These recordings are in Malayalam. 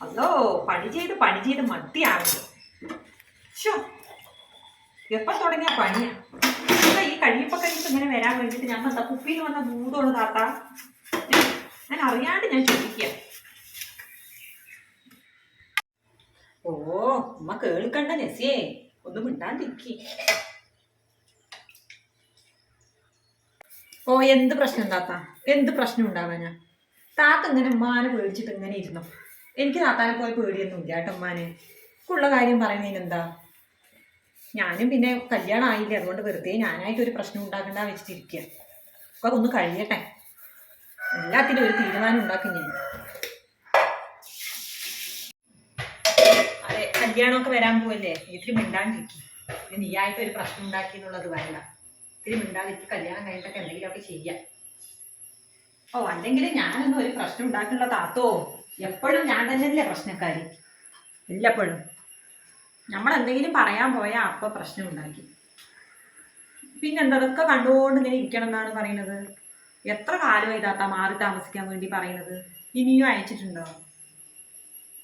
അതോ പണി ചെയ്ത് പണി ചെയ്ത് മതിയാണല്ലോ ശോ എപ്പം തുടങ്ങിയ പണിയാ ഈ കഴിയപ്പ ഇങ്ങനെ വരാൻ വേണ്ടിട്ട് ഞാൻ എന്താ കുപ്പിയിൽ വന്ന ഭൂതമുള്ള താത്ത? ഞാൻ അറിയാണ്ട് ഞാൻ ചോദിക്കുക ഓ ഉമ്മ കേൾക്കണ്ട നെസിയേ. ഒന്ന് മിണ്ടാണ്ടിരിക്കി. ഓ എന്ത് പ്രശ്നം താത്ത? എന്ത് പ്രശ്നം ഉണ്ടാവാ ഞാൻ താത്ത ഇങ്ങനെ ഉമ്മാനെ പേടിച്ചിട്ട് ഇങ്ങനെ ഇരുന്നു. എനിക്ക് താത്താനെ പോയി പേടിയൊന്നും ഇല്ല കേട്ടോ ഉള്ള കാര്യം പറയുന്നതിന് എന്താ ഞാനും പിന്നെ കല്യാണം ആയില്ല അതുകൊണ്ട് വെറുതെ ഞാനായിട്ട് ഒരു പ്രശ്നം ഉണ്ടാക്കണ്ട വെച്ചിട്ടിരിക്കുക അപ്പൊ അതൊന്ന് കഴിയട്ടെ. എല്ലാത്തിനും ഒരു തീരുമാനം ഉണ്ടാക്കി ഞാൻ. അതെ കല്യാണമൊക്കെ വരാൻ പോവല്ലേ? ഇത്തിരി മിണ്ടാണ്ടിരിക്കും. നീ ആയിട്ട് ഒരു പ്രശ്നം ഉണ്ടാക്കി എന്നുള്ളത് വേണ്ട ഇത്തിരി മിണ്ടാതിരിക്കും കല്യാണം കഴിഞ്ഞിട്ടൊക്കെ എന്തെങ്കിലുമൊക്കെ ചെയ്യാം. ഓ അല്ലെങ്കിൽ ഞാനൊന്നും ഒരു പ്രശ്നം ഉണ്ടാക്കുന്നുള്ള താത്തോ. എപ്പോഴും ഞാൻ തന്നെയല്ലേ പ്രശ്നക്കാരി? എല്ലപ്പോഴും. നമ്മൾ എന്തെങ്കിലും പറയാൻ പോയാൽ അപ്പോൾ പ്രശ്നം ഉണ്ടാക്കി പിന്നെ എന്തൊക്കെ കണ്ടുകൊണ്ട് ഇങ്ങനെ ഇരിക്കണം എന്നാണ് പറയുന്നത്? എത്ര കാലമായി താത്ത മാറി താമസിക്കാൻ വേണ്ടി പറയുന്നത്? ഇനിയും അയച്ചിട്ടുണ്ടോ?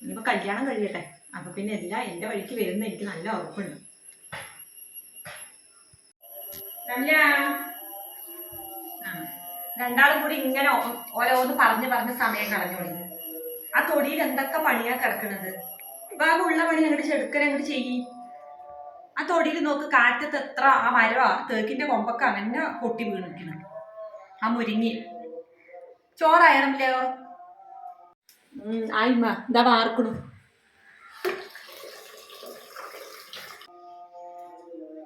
ഇനിയിപ്പോൾ കല്യാണം കഴിയട്ടെ. അപ്പൊ പിന്നെ എല്ലാം എന്റെ വഴിക്ക് വരുന്ന എനിക്ക് നല്ല ഉറപ്പുണ്ട്. രണ്ടാളും കൂടി ഇങ്ങനെ ഓരോന്ന് പറഞ്ഞ് പറഞ്ഞ് സമയം കളഞ്ഞോളി ആ തൊടിയിൽ എന്തൊക്കെ പണിയാ കിടക്കണത്? ബാബു ഉള്ള പണി അങ്ങോട്ട് ചെടുക്കൻ അങ്ങോട്ട് ചെയ്യി. ആ തൊടിയിൽ നോക്ക് കാറ്റത്ത് എത്ര ആ മരവാ തേക്കിന്റെ കൊമ്പൊക്കെ അങ്ങനെ പൊട്ടി വീണിരിക്കണം. ആ മുരിങ്ങി. ചോറായാണല്ലോ ആയിമ്മ എന്താ വാർക്കണു.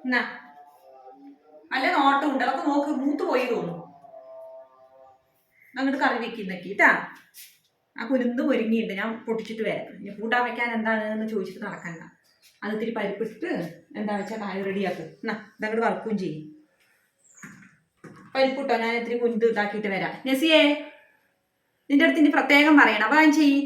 എന്നാ? അല്ല നോട്ടമുണ്ട്. അതൊക്കെ നോക്ക് മൂത്ത് പോയി തോന്നുന്നു. അങ്ങോട്ട് കറി വെക്കുന്നൊക്കെ കേട്ടാ? ആ കുരുന്ത് ഒരുങ്ങിയുണ്ട്. ഞാൻ പൊട്ടിച്ചിട്ട് വരാം. ഇനി കൂട്ടാൻ വെക്കാൻ എന്താണ് എന്ന് ചോദിച്ചിട്ട് നടക്കണ്ട. അത് ഇത്തിരി പരിപ്പിട്ട് എന്താ വെച്ചാൽ കായ റെഡിയാക്കും. എന്നാ ഇതങ്ങോട്ട് വറക്കുകയും ചെയ്യും. പരിപ്പിട്ടോ? ഞാൻ ഇത്തിരി കുന്ത് ഇതാക്കിയിട്ട് വരാം. നസിയേ നിന്റെ അടുത്ത് ഇനി പ്രത്യേകം പറയണം. അപ്പൊ ഞാൻ ചെയ്യ്.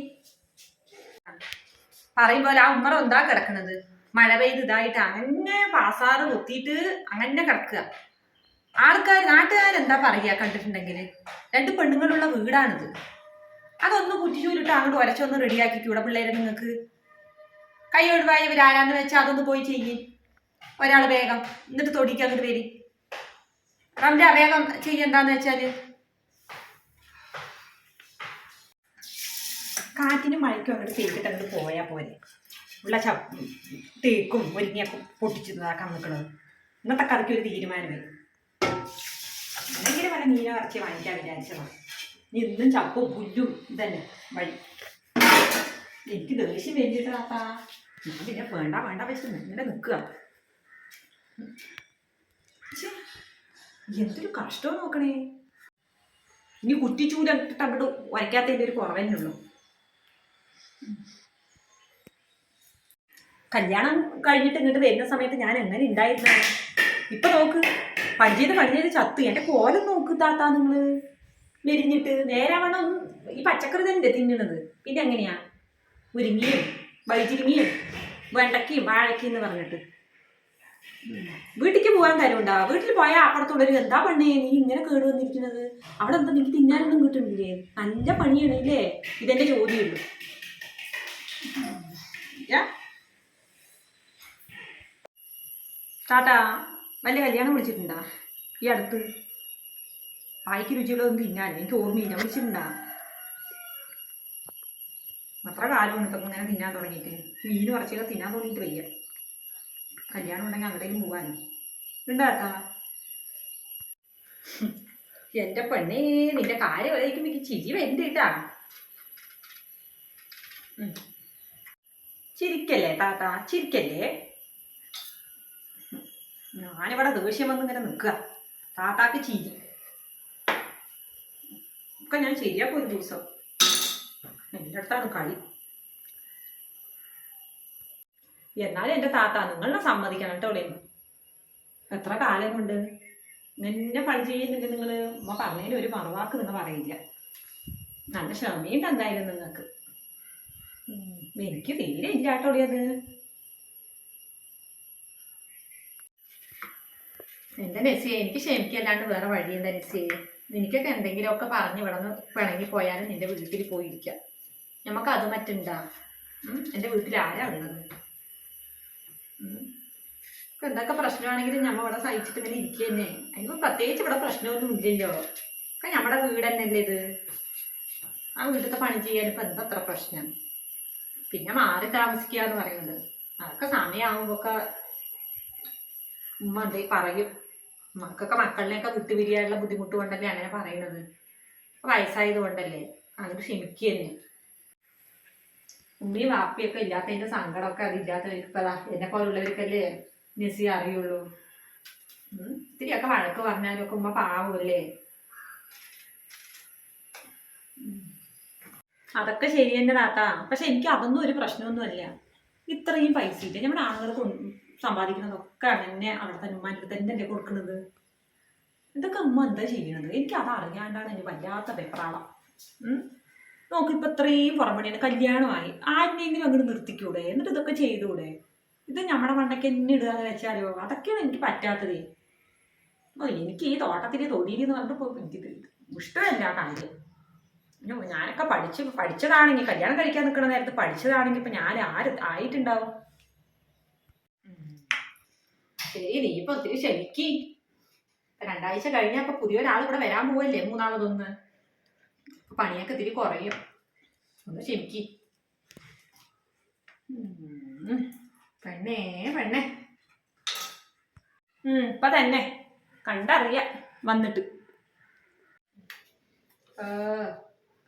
പറയുമ്പോൾ ആ ഉമ്മറ എന്താ കിടക്കണത്? മഴ പെയ്ത് ഇതായിട്ട് അങ്ങനെ പാസാറ് കുത്തിയിട്ട് അങ്ങനെ കിടക്കുക. ആൾക്കാർ നാട്ടുകാരെന്താ പറയുക കണ്ടിട്ടുണ്ടെങ്കിൽ രണ്ട് പെണ്ണുങ്ങളുള്ള വീടാണിത്. അതൊന്ന് കുറ്റിച്ചൂരിട്ട് അങ്ങോട്ട് ഉരച്ചൊന്ന് റെഡിയാക്കിക്കൂടെ പിള്ളേരെ നിങ്ങൾക്ക്. കൈ ഒഴിവായി ഇവരാരാന്ന് വെച്ചാൽ അതൊന്ന് പോയി ചെയ്യേ. ഒരാൾ വേഗം എന്നിട്ട് തൊടിക്ക് അങ്ങോട്ട് വരി. റംല വേഗം ചെയ്യെന്താന്ന് വെച്ചാൽ. കാറ്റിനും മഴയ്ക്കും അങ്ങോട്ട് തേക്കിട്ട് അങ്ങോട്ട് പോയാൽ പോരെ. ഉള്ള ച തേക്കും മുരിങ്ങയൊക്കെ പൊട്ടിച്ച് ഇതാക്കാൻ ഇന്നത്തെ കറിക്ക് ഒരു തീരുമാനമായി. എന്തെങ്കിലും വല്ല മീനോ ഇറച്ചി വാങ്ങിക്കാൻ വിചാരിച്ചതാണ് ഇന്നും ചപ്പും പുല്ലും ഇതന്നെ. വഴി. എനിക്ക് ദേഷ്യം വേണ്ടിയിട്ട് ഞാൻ പിന്നെ വേണ്ട വേണ്ട വെച്ചിട്ട് ഇങ്ങനെ നിൽക്കുക. എന്തൊരു കഷ്ടം നോക്കണേ. ഇനി കുറ്റിച്ചൂരിട്ടിട്ട് അങ്ങോട്ട് വരയ്ക്കാത്തതിന്റെ ഒരു കുറവന്നെ ഉള്ളൂ. കല്യാണം കഴിഞ്ഞിട്ട് ഇങ്ങോട്ട് വരുന്ന സമയത്ത് ഞാൻ എങ്ങനെ ഉണ്ടായിരുന്നു ഇപ്പൊ നോക്ക്. പണി ചെയ്ത് പണി ചെയ്ത് ചത്ത്. എന്റെ കോലം നോക്ക് താത്താ നിങ്ങൾ. മെരിഞ്ഞിട്ട് നേരാവണ്ണം ഈ പച്ചക്കറി തന്നെ തിന്നണത്. പിന്നെ എങ്ങനെയാ? മുരിങ്ങയും വഴിച്ചിരിങ്ങിയും വെണ്ടക്കയും വാഴക്കയും എന്ന് പറഞ്ഞിട്ട്. വീട്ടിലേക്ക് പോകാൻ കാര്യമുണ്ടാ വീട്ടിൽ പോയാൽ അപ്പുറത്തുള്ളൊരു എന്താ പണി നീ ഇങ്ങനെ കേട് വന്നിരിക്കുന്നത്? അവിടെ എന്താ നിനക്ക് തിന്നാനൊന്നും കിട്ടുന്നില്ലേ? നല്ല പണിയാണ് ഇല്ലേ? ഇതെന്റെ ചോദ്യമുള്ളൂ. യാ? താട്ടാ വല്ല കല്യാണം വിളിച്ചിട്ടുണ്ടാ? ഈ അടുത്ത്? വായിക്ക് രുചിയുള്ളതും തിന്നാൻ. എനിക്ക് ഓർമ്മയില്ല. വിളിച്ചിട്ടുണ്ടാ? അത്ര കാലമാണ് ഇപ്പം ഇങ്ങനെ തിന്നാൻ തുടങ്ങിയിട്ട്. മീൻ കുറച്ചൊക്കെ തിന്നാൻ തുടങ്ങിയിട്ട് വയ്യ. കല്യാണം ഉണ്ടെങ്കിൽ അങ്ങോട്ടേക്ക് പോകാനും ഉണ്ടാട്ടാ എന്റെ പെണ്ണേ നിന്റെ കാര്യം വരയ്ക്കും എനിക്ക് ചിരി വരുന്നുണ്ട്. ചിരിക്കല്ലേ താത്ത? ചിരിക്കല്ലേ? ഞാനിവിടെ ദേഷ്യം വന്ന് ഇങ്ങനെ നിൽക്കുക. താത്താക്ക് ചിരി. ഒക്കെ ഞാൻ ശരിയാക്കും ഒരു ദിവസം. എന്റെ അടുത്താണ് കളി. എന്നാലും എന്റെ താത്ത നിങ്ങളെ സമ്മതിക്കണം കേട്ടോ ഇവിടെ എത്ര കാലം കൊണ്ട്? നിന്നെ പണി ചെയ്യുന്നുണ്ട് നിങ്ങൾ ഉമ്മ പറഞ്ഞതിന് ഒരു മറുവാക്ക് നിങ്ങൾ പറയില്ല. നല്ല ക്ഷമയുണ്ട് എന്തായാലും നിങ്ങൾക്ക്. എനിക്ക് തീരെ ഇല്ല കേട്ടോ അത് എന്താ നെസ്സിയെ എനിക്ക് ക്ഷമിക്കല്ലാണ്ട് വേറെ വഴിയുണ്ട നെസ്സിയെ നിനക്കൊക്കെ എന്തെങ്കിലുമൊക്കെ പറഞ്ഞ് ഇവിടെ നിന്ന് പിണങ്ങി പോയാലും നിന്റെ വീട്ടിൽ പോയിരിക്കാം. നമുക്ക് അത് മറ്റുണ്ടാ? ഉം? എന്റെ വീട്ടിൽ ആരാ ഉള്ളത്? എന്തൊക്കെ പ്രശ്നമാണെങ്കിലും ഞമ്മ ഇവിടെ സഹിച്ചിട്ട് ഇങ്ങനെ ഇരിക്കുക തന്നെ അതിന് പ്രത്യേകിച്ച് ഇവിടെ പ്രശ്നമൊന്നും ഇല്ലല്ലോ. ഒക്കെ നമ്മുടെ വീട് തന്നെയല്ലേ ഇത്? ആ വീട്ടിലത്തെ പണി ചെയ്യാൻ ഇപ്പം എന്താ അത്ര പ്രശ്നം? പിന്നെ മാറി താമസിക്കുക എന്ന് പറയുന്നത്. അതൊക്കെ സമയമാകുമ്പോഴൊക്കെ ഉമ്മ എന്തേ പറയും. മക്കൊക്കെ മക്കളിനെയൊക്കെ വിട്ടുപിരിയാനുള്ള ബുദ്ധിമുട്ട് കൊണ്ടല്ലേ അങ്ങനെ പറയുന്നത് വയസ്സായത് കൊണ്ടല്ലേ അങ്ങോട്ട് ക്ഷമിക്കുക ഉമ്മയും വാപ്പിയൊക്കെ ഇല്ലാത്തതിന്റെ സങ്കടമൊക്കെ അതില്ലാത്തവർക്ക് ഇപ്പൊ എന്നെ പോലുള്ളവർക്കല്ലേ നെസി അറിയുള്ളൂ. ഇത്തിരി ഇത്തിരിയൊക്കെ വഴക്ക് പറഞ്ഞാലും ഒക്കെ ഉമ്മ പാവല്ലേ? അതൊക്കെ ശരി തന്നെ താത്ത. പക്ഷെ എനിക്ക് അതൊന്നും ഒരു പ്രശ്നമൊന്നുമല്ല. ഇത്രയും പൈസ ഇല്ല? നമ്മുടെ ആളുകൾ സമ്പാദിക്കുന്നതൊക്കെ അങ്ങനെ അവിടെ തന്നെ ഉമ്മാന്റെ തന്നെ അല്ലേ കൊടുക്കുന്നത് ഇതൊക്കെ അമ്മ എന്താ ചെയ്യണത്? എനിക്ക് അത് അറിയാണ്ടാണ് എനിക്ക് വല്ലാത്ത ഉം. നോക്ക് ഇപ്പൊ ഇത്രയും പുറമണിയാണ് കല്യാണമായി. ആരുടെയെങ്കിലും അങ്ങോട്ട് നിർത്തിക്കൂടെ? എന്നിട്ട് ഇതൊക്കെ ചെയ്തുകൂടെ ഇത് നമ്മുടെ മണ്ടയ്ക്ക് എന്നെ ഇടുക എന്ന് വെച്ചാലോ? അതൊക്കെയാണ് എനിക്ക് പറ്റാത്തത്. എനിക്ക് ഈ തോട്ടത്തിലെ തൊടിയിൽ എന്ന് പറഞ്ഞിട്ട് പോയി എനിക്ക് ഇഷ്ടമല്ല കാര്യം. ഞാനൊക്കെ പഠിച്ച് പഠിച്ചതാണെങ്കിൽ കല്യാണം കഴിക്കാൻ നിൽക്കുന്ന നേരത്ത് പഠിച്ചതാണെങ്കിൽ ഇപ്പൊ ഞാൻ ആര് ആയിട്ടുണ്ടാവും. ശരി നീ ഇപ്പൊ ഒത്തിരി ക്ഷമിക്ക്. രണ്ടാഴ്ച കഴിഞ്ഞാൽ ഇപ്പൊ പുതിയൊരാൾ ഇവിടെ വരാൻ പോവല്ലേ മൂന്നാമതൊന്ന് അപ്പൊ പണിയൊക്കെ ഇത്തിരി കുറയും. ഒന്ന് ക്ഷമിക്ക്. പെണ്ണേ പെണ്ണേ. ഉം ഇപ്പൊ തന്നെ. കണ്ടറിയാം വന്നിട്ട്.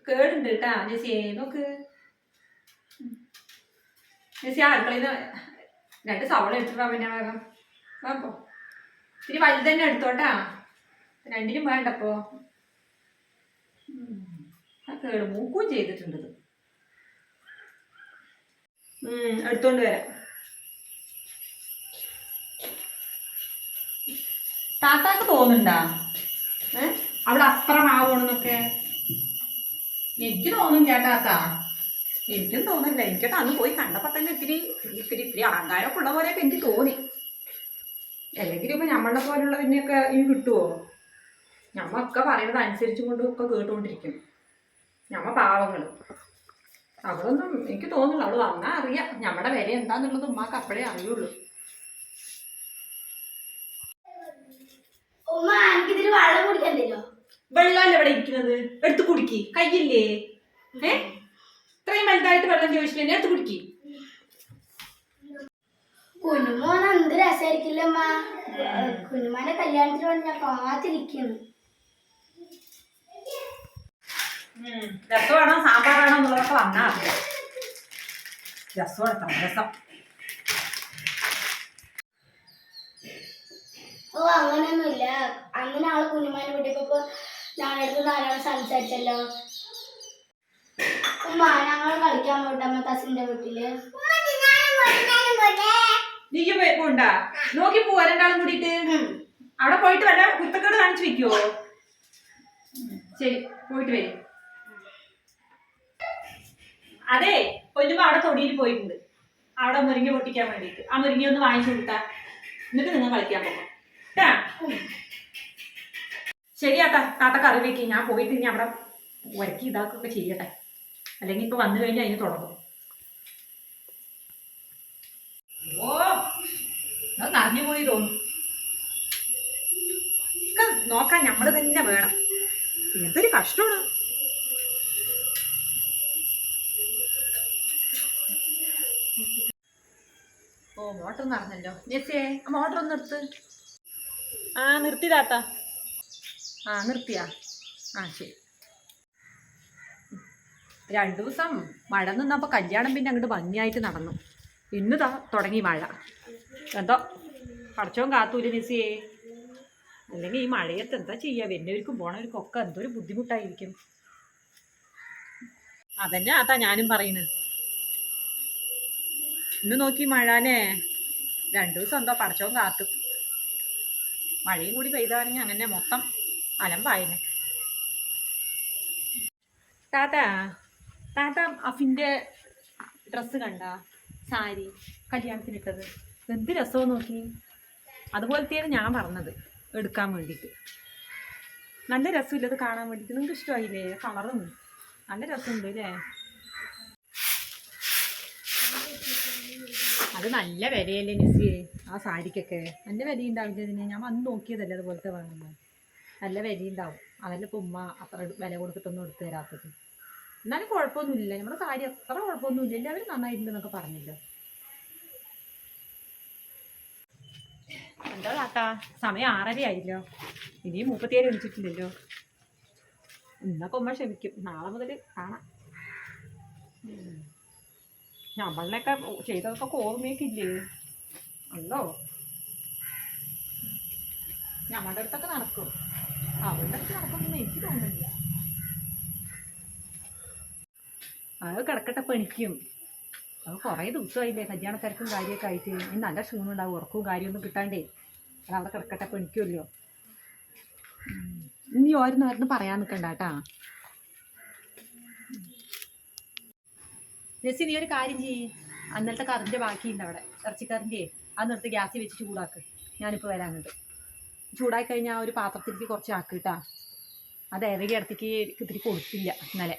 കേടുണ്ട് കേട്ടാ ജെസിയെ നോക്ക്. ജെസി അടുക്കളയിൽ നിന്ന് രണ്ട് സവള എടുത്തിട്ടാ പിന്നെ വേഗം. വാപ്പോ. ഇത്തിരി വലുത് തന്നെ എടുത്തോട്ടാ. രണ്ടിനും വേണ്ടപ്പോ. ആ കേട് മൂക്കും ചെയ്തിട്ടുണ്ട് എടുത്തോണ്ട് വരാം. താത്താക്ക് തോന്നുന്നുണ്ടാ? ഏ? അവിടെ അത്ര മാവണമെന്നൊക്കെ എനിക്ക് തോന്നും ചേട്ടാത്താ എനിക്കും തോന്നില്ല എനിക്കൊക്കെ അന്ന് പോയി കണ്ടപ്പോ തന്നെ ഇത്തിരി ഇത്തിരി ഇത്തിരി അഹങ്കാരമൊക്കെ ഉള്ള പോലെയൊക്കെ എനിക്ക് തോന്നി. അല്ലെങ്കിൽ ഇപ്പൊ നമ്മളെ പോലുള്ളതിനെയൊക്കെ ഇനി കിട്ടുമോ ഞമ്മൊക്കെ പറയുന്നത് അനുസരിച്ചും കൊണ്ടും ഒക്കെ കേട്ടുകൊണ്ടിരിക്കും ഞമ്മ പാവങ്ങൾ അവളൊന്നും എനിക്ക് തോന്നുന്നില്ല. അവൾ വന്നാ അറിയാം. നമ്മുടെ വില എന്താന്നുള്ളത് ഉമ്മാക്ക് അപ്പോഴേ അറിയുള്ളൂ. വെള്ളമല്ല ഇവിടെ ഇരിക്കുന്നത്? എടുത്ത് കുടിക്കി. കയ്യില്ലേ? ഏ? ഇത്രയും വലുതായിട്ട് വെള്ളം ചോദിച്ചില്ലേ? എടുത്ത് കുടിക്കി. കുഞ്ഞുമോൻ എന്ത് കുഞ്ഞുമാന്റെ കല്യാണത്തിന് വേണ്ടി ഞാൻ കാത്തിരിക്കുന്നു. രസമാണോ സാമ്പാറാണോ എന്നുള്ളതൊക്കെ വന്നാ രസം രസം. ഓ അങ്ങനെയൊന്നുമില്ല. അങ്ങനെ ആൾ കുഞ്ഞുമാനെ വിട്ടപ്പോ ഞാനടുത്ത് ധാരാളം സംസാരിച്ചല്ലോ. ഉമ്മ ഞങ്ങൾ കളിക്കാൻ പോയിട്ടമ്മ തസിന്റെ വീട്ടിൽ. നീയും പോണ്ടാ നോക്കി പോവാ രണ്ടാളും കൂടിയിട്ട്. അവിടെ പോയിട്ട് വല്ല കുത്തക്കേട് കാണിച്ചു വെക്കുവോ ശരി പോയിട്ട് വരും. അതെ കൊല്ലുമ്പോ അവിടെ തൊടിയിൽ പോയിട്ടുണ്ട്. അവിടെ മുരിങ്ങ പൊട്ടിക്കാൻ വേണ്ടിയിട്ട്. ആ മുരിങ്ങ ഒന്ന് വാങ്ങിച്ചു കൊടുത്താ. എന്നിട്ട് നിങ്ങൾ കളിക്കാൻ പോകാം. കേട്ടാ ശരിയാട്ടാ. താത്ത കറി വെക്കി. ഞാൻ പോയിട്ട് ഇനി അവിടെ ഉരക്കി ഇതാക്കൊക്കെ ചെയ്യട്ടെ. അല്ലെങ്കിൽ ഇപ്പൊ വന്നു കഴിഞ്ഞാൽ അതിന് തുടങ്ങും. ഓ അത് നിറഞ്ഞു പോയി തോന്നും ഒക്കെ നോക്കാൻ നമ്മൾ തന്നെ വേണം. എന്തൊരു കഷ്ടമാണ്. ഓ മോട്ടർ നടന്നല്ലോ ജെസ്സിയെ ആ മോട്ടർ ഒന്ന് നിർത്ത്. ആ നിർത്തി താത്ത ആ നിർത്തിയാ. ആ ശരി. രണ്ടു ദിവസം മഴ നിന്നപ്പോൾ കല്യാണം പിന്നെ അങ്ങോട്ട് ഭംഗിയായിട്ട് നടന്നു. ഇന്ന് തുടങ്ങി മഴ. എന്തോ പടച്ചോൻ കാത്തൂല നിസിയേ അല്ലെങ്കിൽ ഈ മഴയത്ത് എന്താ ചെയ്യുക വരുന്നവർക്കും പോണവർക്കും ഒക്കെ എന്തൊരു ബുദ്ധിമുട്ടായിരിക്കും. അതന്നെ അതാ ഞാനും പറയുന്നത്. ഇന്ന് നോക്കി മഴാനേ. രണ്ടു ദിവസം എന്തോ പടച്ചോൻ കാത്തു. മഴയും കൂടി പെയ്താണെങ്കിൽ അങ്ങനെ മൊത്തം അലമ്പായിനെ. താത്ത താത്ത അഫിന്റെ ഡ്രസ്സ് കണ്ട? സാരി കല്യാണത്തിനിട്ടത്. എന്ത് രസമോ നോക്കി. അതുപോലത്തെയാണ് ഞാൻ പറഞ്ഞത്. എടുക്കാൻ വേണ്ടിയിട്ട്. നല്ല രസമില്ല അത് കാണാൻ വേണ്ടിയിട്ട്. നിങ്ങൾക്ക് ഇഷ്ടമായില്ലേ? കളറും. നല്ല രസമുണ്ട് അല്ലേ? അത് നല്ല വിലയല്ലേ നിസി ആ സാരിക്കൊക്കെ. നല്ല വില ഉണ്ടാവില്ല ഇതിന് ഞാൻ വന്ന് നോക്കിയതല്ലേ അതുപോലത്തെ വേണമെന്ന് നല്ല വില ഉണ്ടാവും അതല്ല ഇപ്പം ഉമ്മ അത്ര വില കൊടുത്തിട്ടൊന്നും എടുത്തു തരാത്തത്. എന്നാലും കുഴപ്പമൊന്നുമില്ല. നമ്മുടെ സാരി അത്ര കുഴപ്പമൊന്നുമില്ല. എല്ലാവരും നന്നായിട്ടുണ്ടെന്നൊക്കെ പറഞ്ഞല്ലോ. എന്താ താത്താ? സമയം ആറര ആയില്ലോ ഇനിയും മുപ്പത്തിയേഴ് വിളിച്ചിട്ടില്ലല്ലോ ഇന്നൊക്കെ ഉമ്മ ക്ഷമിക്കും. നാളെ മുതൽ കാണാം. നമ്മളിനൊക്കെ ചെയ്തതൊക്കെ ഓർമ്മയൊക്കെ ഇല്ലേ ഉണ്ടോ ഞമ്മളുടെ അടുത്തൊക്കെ നടക്കും. അവരുടെ അടുത്ത് നടക്കുമെന്ന് എനിക്ക് തോന്നുന്നില്ല. അത് കിടക്കട്ടെ പണിക്കും. അത് കുറേ ദിവസമായില്ലേ കല്യാണ തിരക്കും കാര്യമൊക്കെ ആയിട്ട്. ഇനി നല്ല ക്ഷീണം ഉണ്ടാവും ഉറക്കവും കാര്യമൊന്നും കിട്ടാണ്ടേ. അത് അവിടെ കിടക്കട്ടെ പണിക്കുമല്ലോ. ഇനി ഓരോന്ന് ഓരോന്ന് പറയാൻ നിൽക്കണ്ട കേട്ടാ. ജെസ്സി നീ ഒരു കാര്യം ചെയ്യ്. അന്നത്തെ കറിന്റെ ബാക്കിയുണ്ട് അവിടെ ഇറച്ചിക്കറിന്റെ. അത് നിർത്തി ഗ്യാസിൽ വെച്ച് ചൂടാക്ക്. ഞാനിപ്പോൾ വരാനുണ്ട്. ചൂടാക്കി കഴിഞ്ഞാൽ ഒരു പാത്രത്തിലേക്ക് കുറച്ച് ആക്ക് കേട്ടാ. അത് ഇറങ്ങി ഇടത്തേക്ക് ഇത്തിരി കൊടുത്തില്ല ഇന്നലെ.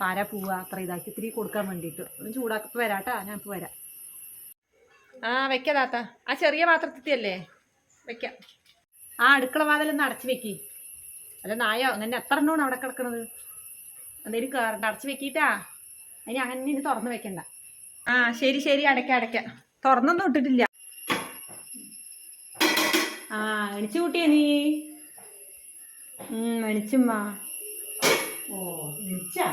പാര പൂവ? അത്ര ഇതാക്കി ഇത്തിരി കൊടുക്കാൻ വേണ്ടിയിട്ട്. ഒന്ന് ചൂടാക്കി. വരാട്ടാ. ഞാൻ ഇപ്പോൾ വരാം. ആ വെക്കാം ആ ചെറിയ പാത്രത്തിത്തിയല്ലേ? വെക്കാം. ആ അടുക്കള വാതിലൊന്ന് അടച്ചു വെക്കി. അല്ല നായ? അങ്ങനെ എത്ര എണ്ണമാണ് അവിടെ കിടക്കണത്? എന്തേലും കയറണ്ട അടച്ചു വെക്കിട്ടാ. അതിന് അങ്ങനെ ഇനി തുറന്ന് വെക്കണ്ട. ആ ശരി ശരി. അടയ്ക്ക അടയ്ക്ക. തുറന്നൊന്നും ഇട്ടിട്ടില്ല. ആ എണിച്ചു കൂട്ടിയ നീ? എണിച്ചുമ്മ. ഓ എണിച്ചാ?